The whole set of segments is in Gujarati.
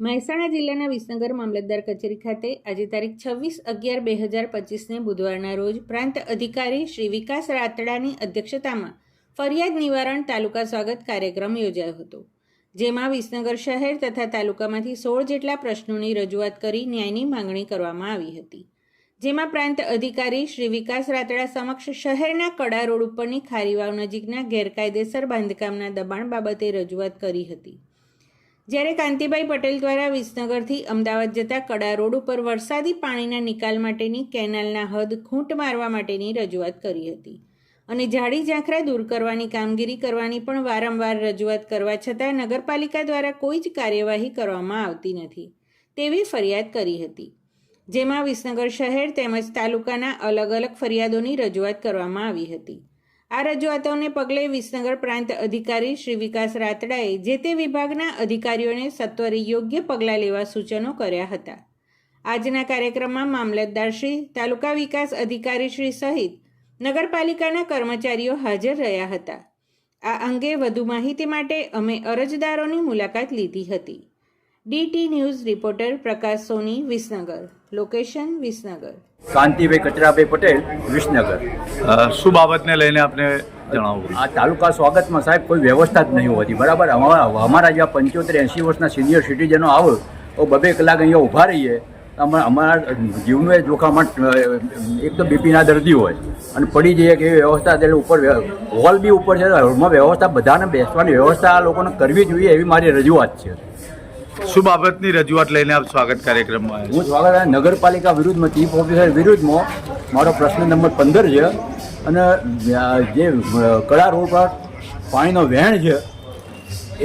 મહેસાણા જિલ્લાના વિસનગર મામલતદાર કચેરી ખાતે આજે તારીખ છવ્વીસ અગિયાર બે હજાર પચીસને બુધવારના રોજ પ્રાંત અધિકારી શ્રી વિકાસ રાતડાની અધ્યક્ષતામાં ફરિયાદ નિવારણ તાલુકા સ્વાગત કાર્યક્રમ યોજાયો હતો, જેમાં વિસનગર શહેર તથા તાલુકામાંથી સોળ જેટલા પ્રશ્નોની રજૂઆત કરી ન્યાયની માંગણી કરવામાં આવી હતી, જેમાં પ્રાંત અધિકારી શ્રી વિકાસ રાતડા સમક્ષ શહેરના કડા રોડ ઉપરની ખારીવાવ નજીકના ગેરકાયદેસર બાંધકામના દબાણ બાબતે રજૂઆત કરી હતી. જ્યારે કાંતિભાઈ પટેલ દ્વારા વિસનગરથી અમદાવાદ જતા કડા રોડ ઉપર વરસાદી પાણીના નિકાલ માટેની કેનાલના હદ ખૂંટ મારવા માટેની રજૂઆત કરી હતી. અને ઝાડી ઝાંખરા દૂર કરવાની કામગીરી કરવાની પણ વારંવાર રજૂઆત કરવા છતાં નગરપાલિકા દ્વારા કોઈ જ કાર્યવાહી કરવામાં આવતી નથી. તેવી ફરિયાદ કરી હતી. જેમાં વિસનગર શહેર તેમજ તાલુકાના અલગ અલગ ફરિયાદોની રજૂઆત કરવામાં આવી હતી. આ રજૂઆતોને પગલે વિસનગર પ્રાંત અધિકારી શ્રી વિકાસ રાતડાએ જે તે વિભાગના અધિકારીઓને સત્વરે યોગ્ય પગલાં લેવા સૂચનો કર્યા હતા. આજના કાર્યક્રમમાં મામલતદારશ્રી તાલુકા વિકાસ અધિકારીશ્રી સહિત નગરપાલિકાના કર્મચારીઓ હાજર રહ્યા હતા. આ અંગે વધુ માહિતી માટે અમે અરજદારોની મુલાકાત લીધી હતી. DT news reporter Prakash Soni, Visnagar. Location Visnagar. Kantibhai Kacharabhai Patel Visnagar. શું બાબતને લઈને આપને જણાવવું? આ તાલુકા સ્વાગતમાં સાહેબ કોઈ વ્યવસ્થા જ નહીં હોતી બરાબર? અમારા અમારા જેવા પંચોતેર એંસી વર્ષના સિનિયર સિટીઝનો આવો તો બબે કલાક અહીંયા ઊભા રહીએ તો અમારા જીવનું એ જોખામાં એક તો બીપીના દર્દી હોય અને પડી જઈએ કે એવી વ્યવસ્થા એટલે ઉપર હોલ બી ઉપર છે હોલમાં વ્યવસ્થા બધાને બેસવાની વ્યવસ્થા આ લોકોને કરવી જોઈએ એવી મારી રજૂઆત છે. શું બાબતની રજૂઆત લઈને આપ સ્વાગત કાર્યક્રમમાં હું સ્વાગત નગરપાલિકા વિરુદ્ધમાં, ચીફ ઓફિસર વિરુદ્ધમાં મારો પ્રશ્ન નંબર પંદર છે. અને જે કળા રોડ પર પાણીનો વહેણ છે,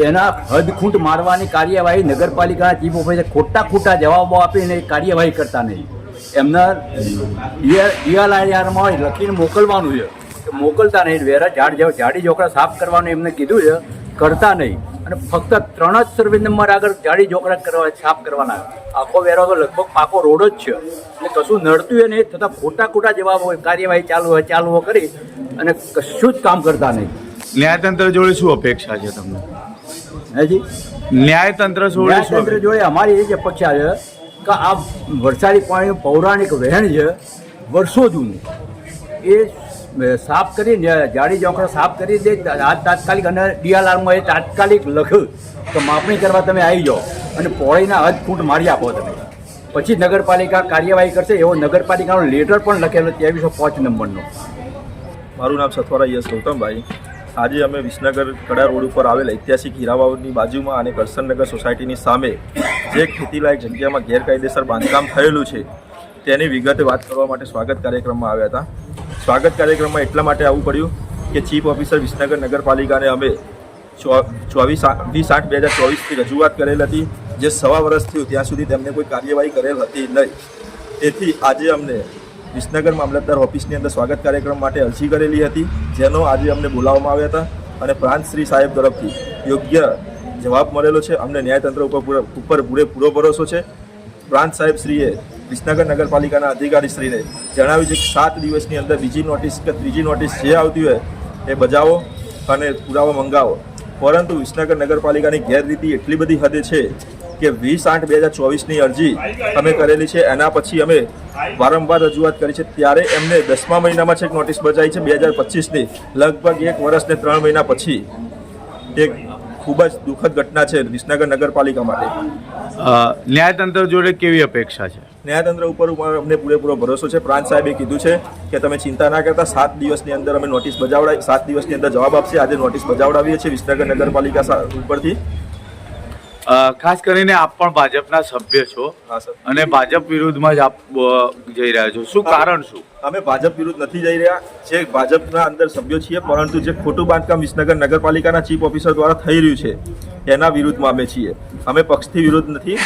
એના હદખૂંટ મારવાની કાર્યવાહી નગરપાલિકાના ચીફ ઓફિસર ખોટા ખોટા જવાબો આપીને કાર્યવાહી કરતા નહીં. એમના ડીઆરઆઈઆરમાં લખીને મોકલવાનું છે. મોકલતા નહીં, વેરા ઝાડ ઝાડી ઝોકડા સાફ કરવાનું એમને કીધું છે, કરતા નહીં. અને ફક્ત ત્રણ જ સર્વે નંબર આગળ જાડી જોકરા કરવા છાપ કરવાના. આખો વેરો તો લગભગ પાકો રોડ જ છે. એટલે કશું નડતું હોય નહીં છતાં ખોટા ખોટા જવાબ હોય કાર્યવાહી ચાલુ હોય ચાલુ કરી અને કશું જ કામ કરતા નહીં. ન્યાયતંત્ર જોડે શું અપેક્ષા છે તમને? હાજી ન્યાયતંત્ર જોડે ન્યાયતંત્ર જોડે અમારી એ જ અપેક્ષા છે કે આ વરસાદી પાણીનું પૌરાણિક વહેણ છે વર્ષો જૂનું. એ સાફ કરી જાડી જોકરા સાફ કરી દે. આ તાત્કાલિક અને ડીઆરઆરમાં એ તાત્કાલિક લખ્યું કે માપણી કરવા તમે આવી જાઓ અને પોળીના હદ ફૂટ મારી આપો તમે. પછી નગરપાલિકા કાર્યવાહી કરશે, એવો નગરપાલિકાનો લેટર પણ લખેલો ત્રેવીસો પાંચ નંબરનો. મારું નામ સથવારા યસ ગૌતમભાઈ. આજે અમે વિસનગર કડા રોડ ઉપર આવેલ ઐતિહાસિક હીરાવાવની બાજુમાં અને કરસનનગર સોસાયટીની સામે જે ખેતીલાયક જગ્યામાં ગેરકાયદેસર બાંધકામ થયેલું છે, તેની વિગતે વાત કરવા માટે સ્વાગત કાર્યક્રમમાં આવ્યા હતા. સ્વાગત કાર્યક્રમમાં એટલા માટે આવવું પડ્યું કે ચીફ ઓફિસર વિસનગર નગરપાલિકાને અમે ચોવીસ, વીસ આઠ બે હજાર ચોવીસથી રજૂઆત કરેલ હતી, જે સવા વર્ષ થયું ત્યાં સુધી તેમને કોઈ કાર્યવાહી કરેલ હતી નહીં. તેથી આજે અમને વિસનગર મામલતદાર ઓફિસની અંદર સ્વાગત કાર્યક્રમ માટે અરજી કરેલી હતી, જેનો આજે અમને બોલાવવામાં આવ્યા હતા અને પ્રાંત શ્રી સાહેબ તરફથી યોગ્ય જવાબ મળેલો છે. અમને ન્યાયતંત્ર ઉપર પૂરો- ઉપર પૂરેપૂરો ભરોસો છે. પ્રાંત સાહેબ શ્રીએ વિસનગર નગરપાલિકાના અધિકારીશ્રીને જણાવ્યું છે કે સાત દિવસની અંદર બીજી નોટિસ કે ત્રીજી નોટિસ જે આવતી હોય એ બજાવો અને પુરાવા મંગાવો. પરંતુ વિસનગર નગરપાલિકાની ગેરરીતિ એટલી બધી હદે છે કે વીસ આઠ બે હજાર ચોવીસની અરજી અમે કરેલી છે. એના પછી અમે વારંવાર રજૂઆત કરી છે. ત્યારે એમને દસમા મહિનામાં છેક નોટિસ બજાવી છે બે હજાર પચીસની. લગભગ એક વર્ષ ને ત્રણ મહિના પછી એક ખૂબ જ દુઃખદ ઘટના છે વિસનગર નગરપાલિકા માટે. ન્યાયતંત્ર જોડે કેવી અપેક્ષા છે? ન્યાયતંત્ર ઉપર અમને પૂરેપૂરો ભરોસો છે. પ્રાંત સાહેબે કીધું છે કે તમે ચિંતા ના કરતા સાત દિવસની અંદર અમે નોટિસ બજાવડાવી સાત દિવસની અંદર જવાબ આપશે. આજે નોટિસ બજાવડાવીએ છીએ વિસનગર નગરપાલિકા ઉપરથી. ખાસ કરીને આપ પણ ભાજપના સભ્ય છો અને ભાજપ વિરુદ્ધમાં જ આપ જઈ રહ્યા છો. શું કારણ શું? અમે ભાજપ વિરુદ્ધ નથી જઈ રહ્યા. જે ભાજપના અંદર સભ્યો છીએ પરંતુ જે ખોટું બાંધકામ વિસનગર નગરપાલિકાના ચીફ ઓફિસર દ્વારા થઈ રહ્યું છે એના વિરુદ્ધમાં અમે છીએ. અમે પક્ષથી વિરુદ્ધ નથી.